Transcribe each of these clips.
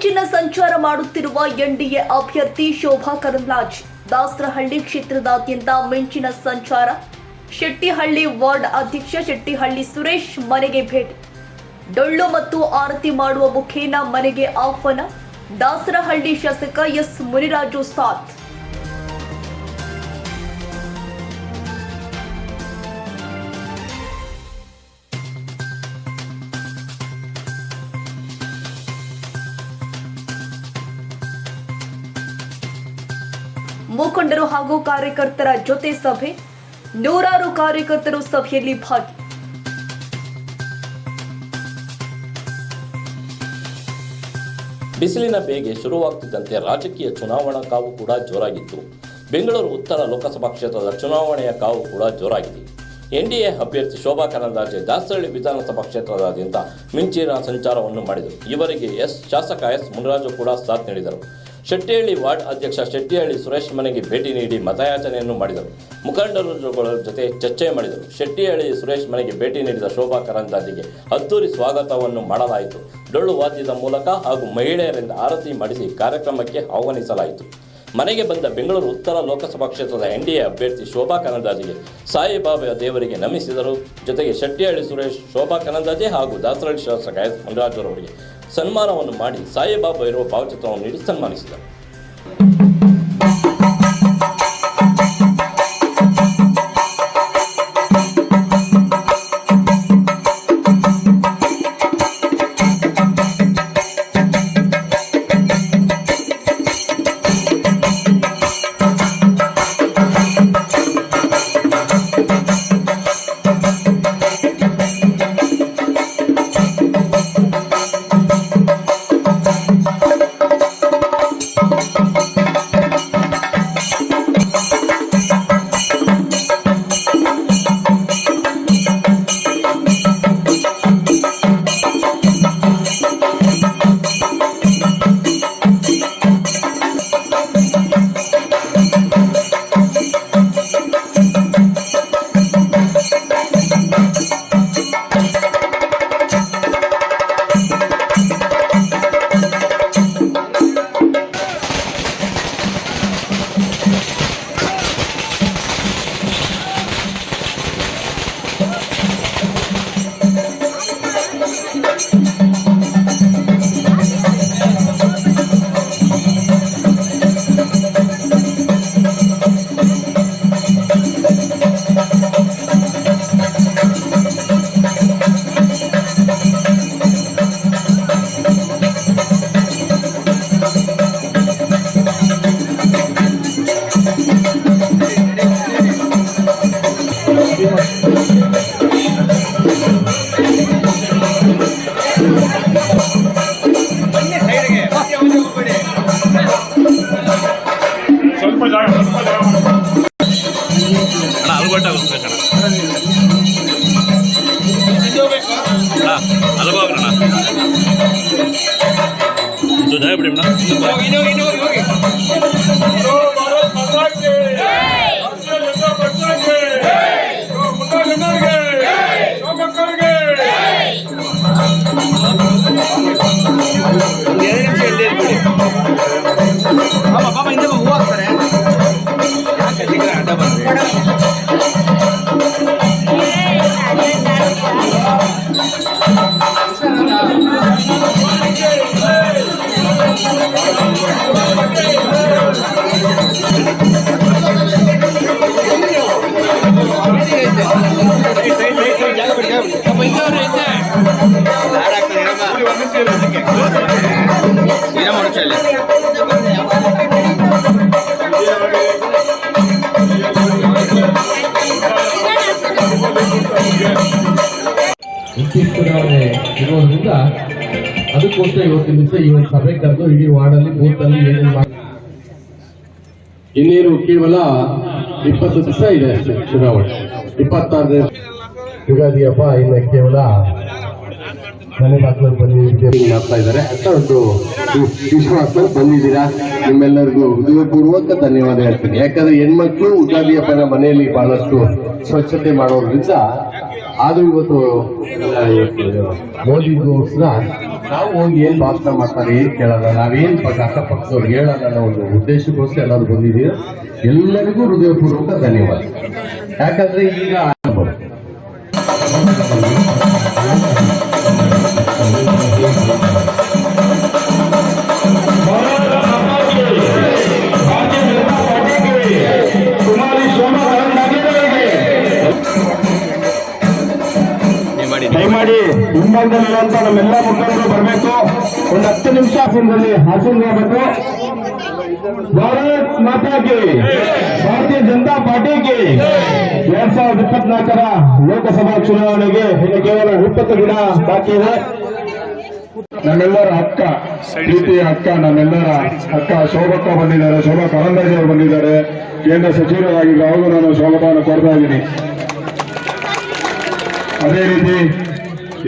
ಮಿಂಚಿನ ಸಂಚಾರ ಮಾಡುತ್ತಿರುವ ಎನ್ಡಿಎ ಅಭ್ಯರ್ಥಿ ಶೋಭಾ ಕರಂದ್ಲಾಜ್. ದಾಸರಹಳ್ಳಿ ಕ್ಷೇತ್ರದಾದ್ಯಂತ ಮಿಂಚಿನ ಸಂಚಾರ. ಶೆಟ್ಟಿಹಳ್ಳಿ ವಾರ್ಡ್ ಅಧ್ಯಕ್ಷ ಶೆಟ್ಟಿಹಳ್ಳಿ ಸುರೇಶ್ ಮನೆಗೆ ಭೇಟಿ. ಡೊಳ್ಳು ಮತ್ತು ಆರತಿ ಮಾಡುವ ಮುಖೇನ ಮನೆಗೆ ಆಹ್ವಾನ. ದಾಸರಹಳ್ಳಿ ಶಾಸಕ ಎಸ್ ಮುನಿರಾಜು ಸಾಥ್. ಮುಖಂಡರು ಹಾಗೂ ಕಾರ್ಯಕರ್ತರ ಜೊತೆ ಸಭೆ. ನೂರಾರು ಕಾರ್ಯಕರ್ತರು ಸಭೆಯಲ್ಲಿ ಭಾಗಿ. ಬಿಸಿಲಿನ ಬೇಗೆ ಶುರುವಾಗ್ತಿದ್ದಂತೆ ರಾಜಕೀಯ ಚುನಾವಣಾ ಕಾವು ಕೂಡ ಜೋರಾಗಿತ್ತು. ಬೆಂಗಳೂರು ಉತ್ತರ ಲೋಕಸಭಾ ಕ್ಷೇತ್ರದ ಚುನಾವಣೆಯ ಕಾವು ಕೂಡ ಜೋರಾಗಿದೆ. ಎನ್ಡಿಎ ಅಭ್ಯರ್ಥಿ ಶೋಭಾ ಕರಂದಾಜೆ ದಾಸರಳ್ಳಿ ವಿಧಾನಸಭಾ ಕ್ಷೇತ್ರದಾದ್ಯಂತ ಮಿಂಚಿನ ಸಂಚಾರವನ್ನು ಮಾಡಿದರು. ಇವರಿಗೆ ಎಸ್ ಶಾಸಕ ಎಸ್ ಮುನರಾಜು ಕೂಡ ಸಾಥ್ ನೀಡಿದರು. ಶೆಟ್ಟಿಹಳ್ಳಿ ವಾರ್ಡ್ ಅಧ್ಯಕ್ಷ ಶೆಟ್ಟಿಹಳ್ಳಿ ಸುರೇಶ್ ಮನೆಗೆ ಭೇಟಿ ನೀಡಿ ಮತಯಾಚನೆಯನ್ನು ಮಾಡಿದರು. ಮುಖಂಡರುಗಳ ಜೊತೆ ಚರ್ಚೆ ಮಾಡಿದರು. ಶೆಟ್ಟಿಹಳ್ಳಿ ಸುರೇಶ್ ಮನೆಗೆ ಭೇಟಿ ನೀಡಿದ ಶೋಭಾ ಕರಂದಾಜಿಗೆ ಅದ್ದೂರಿ ಸ್ವಾಗತವನ್ನು ಮಾಡಲಾಯಿತು. ಡೊಳ್ಳು ವಾದ್ಯದ ಮೂಲಕ ಹಾಗೂ ಮಹಿಳೆಯರಿಂದ ಆರತಿ ಮಾಡಿಸಿ ಕಾರ್ಯಕ್ರಮಕ್ಕೆ ಆಹ್ವಾನಿಸಲಾಯಿತು. ಮನೆಗೆ ಬಂದ ಬೆಂಗಳೂರು ಉತ್ತರ ಲೋಕಸಭಾ ಕ್ಷೇತ್ರದ ಎನ್ಡಿಎ ಅಭ್ಯರ್ಥಿ ಶೋಭಾ ಕನಂದಾಜಿಗೆ ಸಾಯಿಬಾಬಾ ದೇವರಿಗೆ ನಮಿಸಿದರು. ಜೊತೆಗೆ ಶೆಟ್ಟಿಹಳ್ಳಿ ಸುರೇಶ್, ಶೋಭಾ ಕನಂದಾಜೆ ಹಾಗೂ ದಾಸರಳ್ಳಿ ಶಾಸಕ ಎಸ್ ಸನ್ಮಾನವನ್ನು ಮಾಡಿ ಸಾಯಿಬಾಬಾ ಇರುವ ಭಾವಚಿತ್ರವನ್ನು ನೀಡಿ ಸನ್ಮಾನಿಸಿದರು. ಚುನಾವಣೆ ಇರೋದ್ರಿಂದ ಅದಕ್ಕೋಸ್ಕರ ಇವತ್ತಿನ ದಿವಸ ಈ ಒಂದು ಸಭೆ ಕರೆದು ಇಡೀ ವಾರ್ಡಲ್ಲಿ ಬೂತಲ್ಲಿ ಏನೇನು ಮಾಡಿ ಇನ್ನೇನು ಕೇವಲ ಇಪ್ಪತ್ತು ದಿವಸ ಇದೆ ಅಷ್ಟೇ ಚುನಾವಣೆ. ಇಪ್ಪತ್ತಾರು ಯುಗಾದಿ ಹಬ್ಬ ಇನ್ನು ಕೇವಲ ಮನೆ ಬಾಗಿಲು ಬಂದು ವಿಜಯ ಮಾಡ್ತಾ ಇದ್ದಾರೆ. ಅಂತ ಒಂದು ವಿಶ್ವಾಸ ಬಂದಿದ್ದೀರಾ? ನಿಮ್ಮೆಲ್ಲರಿಗೂ ಹೃದಯಪೂರ್ವಕ ಧನ್ಯವಾದ ಹೇಳ್ತೀನಿ. ಯಾಕಂದ್ರೆ ಹೆಣ್ಮಕ್ಳು ಉಗಾದಿ ಹಬ್ಬನ ಮನೆಯಲ್ಲಿ ಬಹಳಷ್ಟು ಸ್ವಚ್ಛತೆ ಮಾಡೋದ್ರಿಂದ ಆದ್ರೂ ಇವತ್ತು ಮೋದಿಗೋಸ್ಕರ ನಾವು ಹೋಗಿ ಏನ್ ಭಾಷಣ ಮಾಡ್ತಾರೆ, ಏನ್ ಕೇಳಲ್ಲ, ನಾವೇನ್ ಪಕ್ಕ ಅಕ್ಕಪಕ್ಕದವ್ರು ಹೇಳಲ್ಲ ಅನ್ನೋ ಒಂದು ಉದ್ದೇಶಕ್ಕೋಸ್ಕರ ಎಲ್ಲರೂ ಬಂದಿದ್ದೀವಿ ಎಲ್ಲರಿಗೂ ಹೃದಯಪೂರ್ವಕ ಧನ್ಯವಾದ. ಯಾಕಂದ್ರೆ ಈಗ ದಯಮಾಡಿ ಹಿಂಭಾಗದಲ್ಲಿರುವಂತ ನಮ್ಮೆಲ್ಲ ಮುಖಂಡರು ಬರಬೇಕು. ಒಂದು ಹತ್ತು ನಿಮಿಷ ಹಾಸನದಲ್ಲಿ ಹಾಸನಬೇಕು ಭಾರತ್ ಮಾತಾಗಿ. ಭಾರತೀಯ ಜನತಾ ಪಾರ್ಟಿಗೆ. ಎರಡ್ ಸಾವಿರದ ಇಪ್ಪತ್ನಾಲ್ಕರ ಲೋಕಸಭಾ ಚುನಾವಣೆಗೆ ಇನ್ನು ಕೇವಲ ಇಪ್ಪತ್ತು ದಿನ ಬಾಕಿ ಇದೆ. ನಮ್ಮೆಲ್ಲರ ಅಕ್ಕ ಪ್ರೀತಿಯ ಅಕ್ಕ ನಮ್ಮೆಲ್ಲರ ಅಕ್ಕ ಶೋಭಕ್ಕ ಬಂದಿದ್ದಾರೆ, ಶೋಭಾ ಕರಂದಾಜೆ ಅವರು ಬಂದಿದ್ದಾರೆ. ಕೇಂದ್ರ ಸಚಿವರಾಗಿ ಅವರು ನಾನು ಸ್ವಾಗತವನ್ನು ಕೊಡ್ತಾ ಇದ್ದೀನಿ. ಅದೇ ರೀತಿ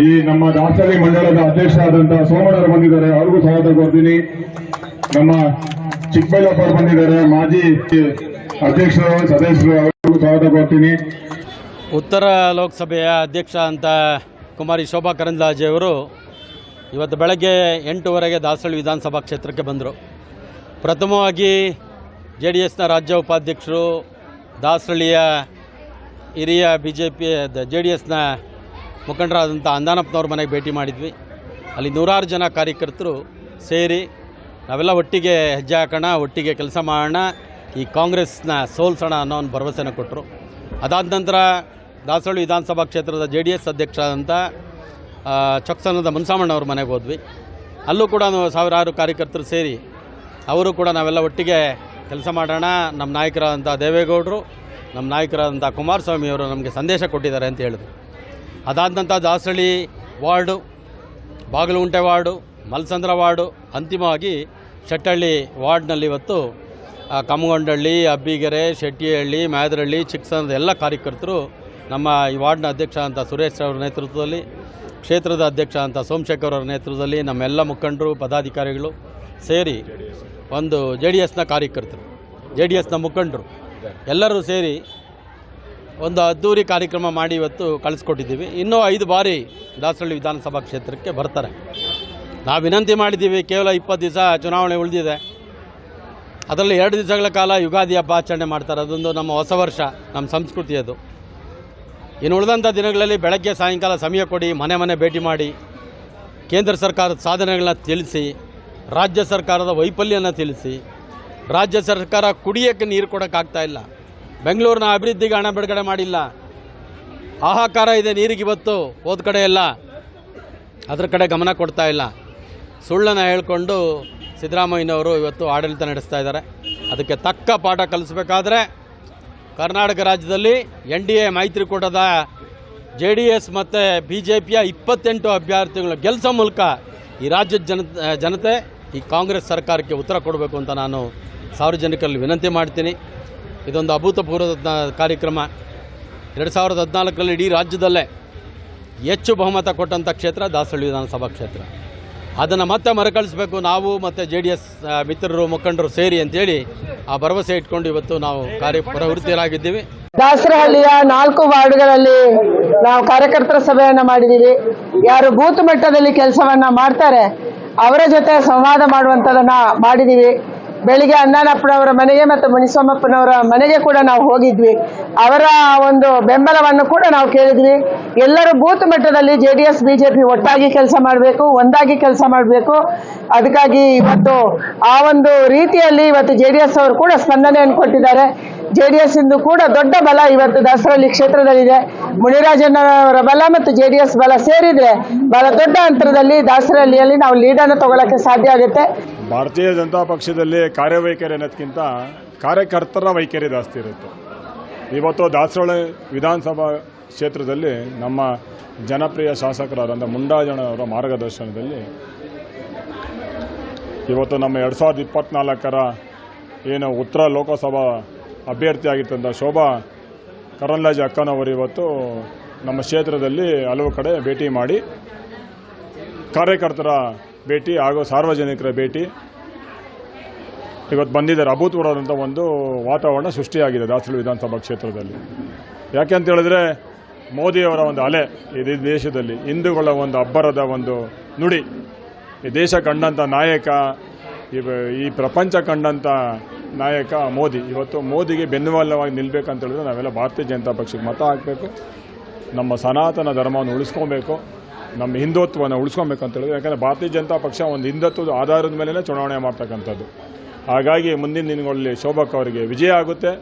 ಈ ನಮ್ಮ ದಾಸರಿ ಮಂಡಳದ ಅಧ್ಯಕ್ಷರಾದಂತಹ ಸೋಮಣ್ಣರು ಬಂದಿದ್ದಾರೆ. ಅವ್ರಿಗೂ ಸ್ವಾಗತ ಕೋರ್ತೀನಿ. ನಮ್ಮ ಚಿಕ್ಕಬಳ್ಳಾಪುರ ಬಂದಿದ್ದಾರೆ. ಮಾಜಿ ಅಧ್ಯಕ್ಷರು, ಸದಸ್ಯರು, ಅವ್ರಿಗೂ ಸ್ವಾಗತ ಕೋರ್ತೀನಿ. ಉತ್ತರ ಲೋಕಸಭೆಯ ಅಧ್ಯಕ್ಷ ಅಂತ ಕುಮಾರಿ ಶೋಭಾ ಕರಂದ್ಲಾಜೆ ಅವರು ಇವತ್ತು ಬೆಳಗ್ಗೆ ಎಂಟೂವರೆಗೆ ದಾಸಳ್ಳಿ ವಿಧಾನಸಭಾ ಕ್ಷೇತ್ರಕ್ಕೆ ಬಂದರು. ಪ್ರಥಮವಾಗಿ ಜೆ ಡಿ ಎಸ್ನ ರಾಜ್ಯ ಉಪಾಧ್ಯಕ್ಷರು, ದಾಸರಳ್ಳಿಯ ಹಿರಿಯ B J P J D ಎಸ್ನ ಮುಖಂಡರಾದಂಥ ಅಂದಾನಪ್ಪನವ್ರ ಮನೆಗೆ ಭೇಟಿ ಮಾಡಿದ್ವಿ. ಅಲ್ಲಿ ನೂರಾರು ಜನ ಕಾರ್ಯಕರ್ತರು ಸೇರಿ ನಾವೆಲ್ಲ ಒಟ್ಟಿಗೆ ಹೆಜ್ಜೆ ಹಾಕೋಣ, ಒಟ್ಟಿಗೆ ಕೆಲಸ ಮಾಡೋಣ, ಈ ಕಾಂಗ್ರೆಸ್ನ ಸೋಲ್ಸೋಣ ಅನ್ನೋ ಒಂದು ಭರವಸೆನ ಕೊಟ್ಟರು. ಅದಾದ ನಂತರ ದಾಸರಳ್ಳಿ ವಿಧಾನಸಭಾ ಕ್ಷೇತ್ರದ ಜೆ ಡಿ ಎಸ್ ಅಧ್ಯಕ್ಷರಾದಂಥ ಚೊಕ್ಸನದ ಮುನ್ಸಾಮಣ್ಣವ್ರ ಮನೆಗೆ ಹೋದ್ವಿ. ಅಲ್ಲೂ ಕೂಡ ಸಾವಿರಾರು ಕಾರ್ಯಕರ್ತರು ಸೇರಿ ಅವರು ಕೂಡ ನಾವೆಲ್ಲ ಒಟ್ಟಿಗೆ ಕೆಲಸ ಮಾಡೋಣ. ನಮ್ಮ ನಾಯಕರಾದಂಥ ದೇವೇಗೌಡರು, ನಮ್ಮ ನಾಯಕರಾದಂಥ ಕುಮಾರಸ್ವಾಮಿಯವರು ನಮಗೆ ಸಂದೇಶ ಕೊಟ್ಟಿದ್ದಾರೆ ಅಂತ ಹೇಳಿದ್ರು. ಅದಾದ Dasahalli ward, Bagalunte ward, Malasandra ward, ಅಂತಿಮವಾಗಿ ಶೆಟ್ಟಹಳ್ಳಿ ವಾರ್ಡ್ನಲ್ಲಿ ಇವತ್ತು ಕಮ್ಮಗೊಂಡಹಳ್ಳಿ ಅಬ್ಬಿಗೆರೆ, ಶೆಟ್ಟಿಹಳ್ಳಿ ಮ್ಯಾದರಹಳ್ಳಿ ಚಿಕ್ಕಸಂದ ಎಲ್ಲ ಕಾರ್ಯಕರ್ತರು ನಮ್ಮ ಈ ವಾರ್ಡ್ನ ಅಧ್ಯಕ್ಷ ಅಂತ ಸುರೇಶ್ ಅವರ ನೇತೃತ್ವದಲ್ಲಿ, ಕ್ಷೇತ್ರದ ಅಧ್ಯಕ್ಷ ಅಂತ ಸೋಮಶೇಖರ್ ಅವರ ನೇತೃತ್ವದಲ್ಲಿ ನಮ್ಮೆಲ್ಲ ಮುಖಂಡರು, ಪದಾಧಿಕಾರಿಗಳು ಸೇರಿ ಒಂದು ಜೆ ಡಿ ಎಸ್ನ ಕಾರ್ಯಕರ್ತರು, ಜೆ ಡಿ ಎಸ್ನ ಮುಖಂಡರು ಎಲ್ಲರೂ ಸೇರಿ ಒಂದು ಅದ್ದೂರಿ ಕಾರ್ಯಕ್ರಮ ಮಾಡಿ ಇವತ್ತು ಕಳಿಸ್ಕೊಟ್ಟಿದ್ದೀವಿ. ಇನ್ನೂ ಐದು ಬಾರಿ ದಾಸರಳ್ಳಿ ವಿಧಾನಸಭಾ ಕ್ಷೇತ್ರಕ್ಕೆ ಬರ್ತಾರೆ. ನಾವು ವಿನಂತಿ ಮಾಡಿದ್ದೀವಿ, ಕೇವಲ ಇಪ್ಪತ್ತು ದಿವಸ ಚುನಾವಣೆ ಉಳಿದಿದೆ. ಅದರಲ್ಲಿ ಎರಡು ದಿವಸಗಳ ಕಾಲ ಯುಗಾದಿ ಹಬ್ಬ ಆಚರಣೆ ಮಾಡ್ತಾರೆ. ಅದೊಂದು ನಮ್ಮ ಹೊಸ ವರ್ಷ, ನಮ್ಮ ಸಂಸ್ಕೃತಿ ಅದು. ಇನ್ನು ಉಳಿದಂಥ ದಿನಗಳಲ್ಲಿ ಬೆಳಗ್ಗೆ, ಸಾಯಂಕಾಲ ಸಮಯ ಕೊಡಿ, ಮನೆ ಮನೆ ಭೇಟಿ ಮಾಡಿ, ಕೇಂದ್ರ ಸರ್ಕಾರದ ಸಾಧನೆಗಳನ್ನ ತಿಳಿಸಿ, ರಾಜ್ಯ ಸರ್ಕಾರದ ವೈಫಲ್ಯನ ತಿಳಿಸಿ, ರಾಜ್ಯ ಸರ್ಕಾರ ಕುಡಿಯೋಕ್ಕೆ ನೀರು ಕೊಡೋಕ್ಕಾಗ್ತಾ ಇಲ್ಲ. ಬೆಂಗಳೂರಿನ ಅಭಿವೃದ್ಧಿಗೆ ಹಣ ಬಿಡುಗಡೆ ಮಾಡಿಲ್ಲ. ಹಾಹಾಕಾರ ಇದೆ, ನೀರಿಗೆ ಇವತ್ತು, ಹೋದ ಕಡೆ ಎಲ್ಲ. ಅದರ ಕಡೆ ಗಮನ ಕೊಡ್ತಾ ಇಲ್ಲ. ಸುಳ್ಳನ್ನು ಹೇಳ್ಕೊಂಡು ಸಿದ್ದರಾಮಯ್ಯನವರು ಇವತ್ತು ಆಡಳಿತ ನಡೆಸ್ತಾ ಇದ್ದಾರೆ. ಅದಕ್ಕೆ ತಕ್ಕ ಪಾಠ ಕಲಿಸ್ಬೇಕಾದ್ರೆ ಕರ್ನಾಟಕ ರಾಜ್ಯದಲ್ಲಿ ಎನ್ ಡಿ ಎ ಮೈತ್ರಿಕೂಟದ ಜೆ ಡಿ ಎಸ್ ಮತ್ತು ಬಿ ಜೆ ಪಿಯ ಇಪ್ಪತ್ತೆಂಟು ಅಭ್ಯರ್ಥಿಗಳು ಗೆಲ್ಲಿಸೋ ಮೂಲಕ ಈ ರಾಜ್ಯದ ಜನ, ಜನತೆ ಈ ಕಾಂಗ್ರೆಸ್ ಸರ್ಕಾರಕ್ಕೆ ಉತ್ತರ ಕೊಡಬೇಕು ಅಂತ ನಾನು ಸಾರ್ವಜನಿಕರಲ್ಲಿ ವಿನಂತಿ ಮಾಡ್ತೀನಿ. ಇದೊಂದು ಅಭೂತಪೂರ್ವದ ಕಾರ್ಯಕ್ರಮ. ಎರಡು ಸಾವಿರದ ಹದಿನಾಲ್ಕರಲ್ಲಿ ಇಡೀ ರಾಜ್ಯದಲ್ಲೇ ಹೆಚ್ಚು ಬಹುಮತ ಕೊಟ್ಟಂಥ ಕ್ಷೇತ್ರ ದಾಸಳ್ಳಿ ವಿಧಾನಸಭಾ ಕ್ಷೇತ್ರ. ಅದನ್ನು ಮತ್ತೆ ಮರುಕಳಿಸಬೇಕು ನಾವು ಮತ್ತು ಜೆ ಡಿ ಎಸ್ ಮಿತ್ರರು, ಮುಖಂಡರು ಸೇರಿ ಅಂತೇಳಿ ಆ ಭರವಸೆ ಇಟ್ಕೊಂಡು ಇವತ್ತು ನಾವು ಕಾರ್ಯ ಪ್ರವೃತ್ತಿಯರಾಗಿದ್ದೀವಿ ದಾಸರಹಳ್ಳಿಯ ನಾಲ್ಕು ವಾರ್ಡ್ಗಳಲ್ಲಿ ನಾವು ಕಾರ್ಯಕರ್ತರ ಸಭೆಯನ್ನು ಮಾಡಿದ್ದೀವಿ. ಯಾರು ಬೂತ್ ಮಟ್ಟದಲ್ಲಿ ಕೆಲಸವನ್ನ ಮಾಡ್ತಾರೆ, ಅವರ ಜೊತೆ ಸಂವಾದ ಮಾಡುವಂಥದ್ದನ್ನು ಮಾಡಿದೀವಿ ಬೆಳಿಗ್ಗೆ ಅಣ್ಣನಪ್ಪನವರ ಮನೆಗೆ ಮತ್ತು ಮುನಿಸ್ವಾಮಪ್ಪನವರ ಮನೆಗೆ ಕೂಡ ನಾವು ಹೋಗಿದ್ವಿ. ಅವರ ಒಂದು ಬೆಂಬಲವನ್ನು ಕೂಡ ನಾವು ಕೇಳಿದ್ವಿ. ಎಲ್ಲರೂ ಬೂತ್ ಮಟ್ಟದಲ್ಲಿ ಜೆ ಡಿ ಎಸ್ ಬಿಜೆಪಿ ಒಟ್ಟಾಗಿ ಕೆಲಸ ಮಾಡಬೇಕು, ಒಂದಾಗಿ ಕೆಲಸ ಮಾಡಬೇಕು. ಅದಕ್ಕಾಗಿ ಇವತ್ತು ಆ ಒಂದು ರೀತಿಯಲ್ಲಿ ಇವತ್ತು ಜೆ ಡಿ ಎಸ್ ಅವರು ಕೂಡ ಸ್ಪಂದನೆಯನ್ನು ಕೊಟ್ಟಿದ್ದಾರೆ. ಜೆ ಡಿ ಎಸ್ ಇಂದು ಕೂಡ ದೊಡ್ಡ ಬಲ ಇವತ್ತು ದಾಸರಳ್ಳಿ ಕ್ಷೇತ್ರದಲ್ಲಿದೆ. ಮುನಿರಾಜಣ್ಣವರ ಬಲ ಮತ್ತು ಜೆ ಡಿ ಎಸ್ ಬಲ ಸೇರಿದ್ರೆ ಬಹಳ ದೊಡ್ಡ ಅಂತರದಲ್ಲಿ ದಾಸರಹಳ್ಳಿಯಲ್ಲಿ ನಾವು ಲೀಡನ್ನು ತಗೊಳ್ಳಕ್ಕೆ ಸಾಧ್ಯ ಆಗುತ್ತೆ. ಭಾರತೀಯ ಜನತಾ ಪಕ್ಷದಲ್ಲಿ ಕಾರ್ಯವೈಖರಿ ಅನ್ನೋದಕ್ಕಿಂತ ಕಾರ್ಯಕರ್ತರ ವೈಖರಿ ಜಾಸ್ತಿ ಇರುತ್ತೆ. ಇವತ್ತು ದಾಸರಳ್ಳಿ ವಿಧಾನಸಭಾ ಕ್ಷೇತ್ರದಲ್ಲಿ ನಮ್ಮ ಜನಪ್ರಿಯ ಶಾಸಕರಾದಂಥ ಮುಂಡಾಜಣ್ಣವರ ಮಾರ್ಗದರ್ಶನದಲ್ಲಿ ಇವತ್ತು ನಮ್ಮ ಎರಡು ಸಾವಿರದ ಇಪ್ಪತ್ನಾಲ್ಕರ ಏನು ಉತ್ತರ ಲೋಕಸಭಾ ಅಭ್ಯರ್ಥಿಯಾಗಿರ್ತಂಥ ಶೋಭಾ ಕರಂದ್ಲಾಜೆ ಅಕ್ಕನವರು ಇವತ್ತು ನಮ್ಮ ಕ್ಷೇತ್ರದಲ್ಲಿ ಹಲವು ಕಡೆ ಭೇಟಿ ಮಾಡಿ ಕಾರ್ಯಕರ್ತರ ಭೇಟಿ ಹಾಗೂ ಸಾರ್ವಜನಿಕರ ಭೇಟಿ. ಇವತ್ತು ಬಂದಿದ್ದಾರೆ. ಅಭೂತಪೂರ್ವದಂಥ ಒಂದು ವಾತಾವರಣ ಸೃಷ್ಟಿಯಾಗಿದೆ ದಾಸರಳ್ಳಿ ವಿಧಾನಸಭಾ ಕ್ಷೇತ್ರದಲ್ಲಿ. ಯಾಕೆ ಅಂತ ಹೇಳಿದ್ರೆ ಮೋದಿಯವರ ಒಂದು ಅಲೆ ಈ ದೇಶದಲ್ಲಿ, ಹಿಂದೂಗಳ ಒಂದು ಅಬ್ಬರದ ಒಂದು ನುಡಿ. ಈ ದೇಶ ಕಂಡಂಥ ನಾಯಕ ಈ ಪ್ರಪಂಚ ಕಂಡಂಥ ನಾಯಕ ಮೋದಿ, ಇವತ್ತು ಮೋದಿಗೆ ಬೆನ್ನುವಲ್ಲವಾಗಿ ನಿಲ್ಬೇಕಂತ ಹೇಳಿದ್ರೆ ನಾವೆಲ್ಲ ಭಾರತೀಯ ಜನತಾ ಪಕ್ಷಕ್ಕೆ ಮತ ಹಾಕಬೇಕು. ನಮ್ಮ ಸನಾತನ ಧರ್ಮವನ್ನು ಉಳಿಸ್ಕೊಬೇಕು, ನಮ್ಮ ಹಿಂದುತ್ವವನ್ನು ಉಳಿಸ್ಕೊಬೇಕು ಅಂತ ಹೇಳಿದ್ರೆ, ಯಾಕಂದರೆ ಭಾರತೀಯ ಜನತಾ ಪಕ್ಷ ಒಂದು ಹಿಂದುತ್ವದ ಆಧಾರದ ಮೇಲೆ ಚುನಾವಣೆ ಮಾಡ್ತಕ್ಕಂಥದ್ದು. ಹಾಗಾಗಿ ಮುಂದಿನ ದಿನಗಳಲ್ಲಿ ಶೋಭಕ್ ಅವರಿಗೆ ವಿಜಯ ಆಗುತ್ತೆ.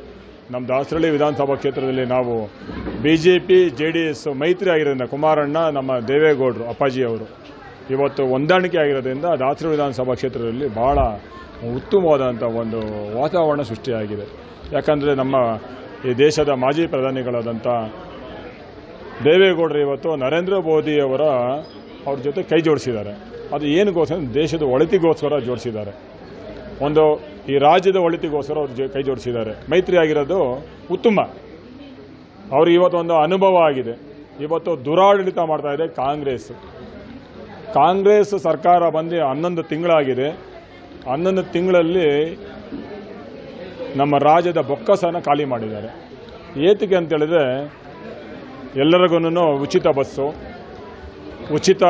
ನಮ್ಮ ದಾಸರಳ್ಳಿ ವಿಧಾನಸಭಾ ಕ್ಷೇತ್ರದಲ್ಲಿ ನಾವು B J P J D S ಮೈತ್ರಿ ಆಗಿರೋದ್ರಿಂದ ಕುಮಾರಣ್ಣ, ನಮ್ಮ ದೇವೇಗೌಡರು ಅಪ್ಪಾಜಿ ಅವರು ಇವತ್ತು ಹೊಂದಾಣಿಕೆ ಆಗಿರೋದ್ರಿಂದ ರಾತ್ರಿ ವಿಧಾನಸಭಾ ಕ್ಷೇತ್ರದಲ್ಲಿ ಭಾಳ ಉತ್ತಮವಾದಂಥ ಒಂದು ವಾತಾವರಣ ಸೃಷ್ಟಿಯಾಗಿದೆ. ಯಾಕಂದರೆ ನಮ್ಮ ಈ ದೇಶದ ಮಾಜಿ ಪ್ರಧಾನಿಗಳಾದಂಥ ದೇವೇಗೌಡರು ಇವತ್ತು ನರೇಂದ್ರ ಮೋದಿಯವರ ಅವ್ರ ಜೊತೆ ಕೈ ಜೋಡಿಸಿದ್ದಾರೆ. ಅದು ಏನಕ್ಕೋಸ್ಕರ? ದೇಶದ ಒಳಿತಿಗೋಸ್ಕರ ಜೋಡಿಸಿದ್ದಾರೆ. ಒಂದು ಈ ರಾಜ್ಯದ ಒಳಿತಿಗೋಸ್ಕರ ಅವ್ರು ಕೈ ಜೋಡಿಸಿದ್ದಾರೆ. ಮೈತ್ರಿ ಆಗಿರೋದು ಉತ್ತಮ ಅವ್ರಿಗೆ ಇವತ್ತು ಒಂದು ಅನುಭವ ಆಗಿದೆ. ಇವತ್ತು ದುರಾಡಳಿತ ಮಾಡ್ತಾ ಇದೆ ಕಾಂಗ್ರೆಸ್. ಕಾಂಗ್ರೆಸ್ ಸರ್ಕಾರ ಬಂದು ಹನ್ನೊಂದು ತಿಂಗಳಾಗಿದೆ. ಹನ್ನೊಂದು ತಿಂಗಳಲ್ಲಿ ನಮ್ಮ ರಾಜ್ಯದ ಬೊಕ್ಕಸನ ಖಾಲಿ ಮಾಡಿದ್ದಾರೆ. ಏತಕ್ಕೆ ಅಂತೇಳಿದ್ರೆ ಎಲ್ಲರಿಗೂ ಉಚಿತ ಬಸ್ಸು, ಉಚಿತ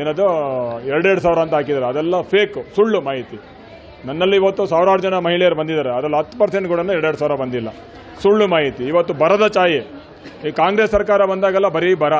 ಏನದು, ಎರಡೆರಡು ಸಾವಿರ ಅಂತ ಹಾಕಿದ್ದಾರೆ. ಅದೆಲ್ಲ ಫೇಕು, ಸುಳ್ಳು ಮಾಹಿತಿ. ನನ್ನಲ್ಲಿ ಇವತ್ತು ಸಾವಿರಾರು ಜನ ಮಹಿಳೆಯರು ಬಂದಿದ್ದಾರೆ. ಅದರಲ್ಲಿ ಹತ್ತು ಪರ್ಸೆಂಟ್ ಕೂಡ ಎರಡೆರಡು ಸಾವಿರ ಬಂದಿಲ್ಲ. ಸುಳ್ಳು ಮಾಹಿತಿ. ಇವತ್ತು ಬರದ ಛಾಯೆ. ಈ ಕಾಂಗ್ರೆಸ್ ಸರ್ಕಾರ ಬಂದಾಗೆಲ್ಲ ಬರೀ ಬರ.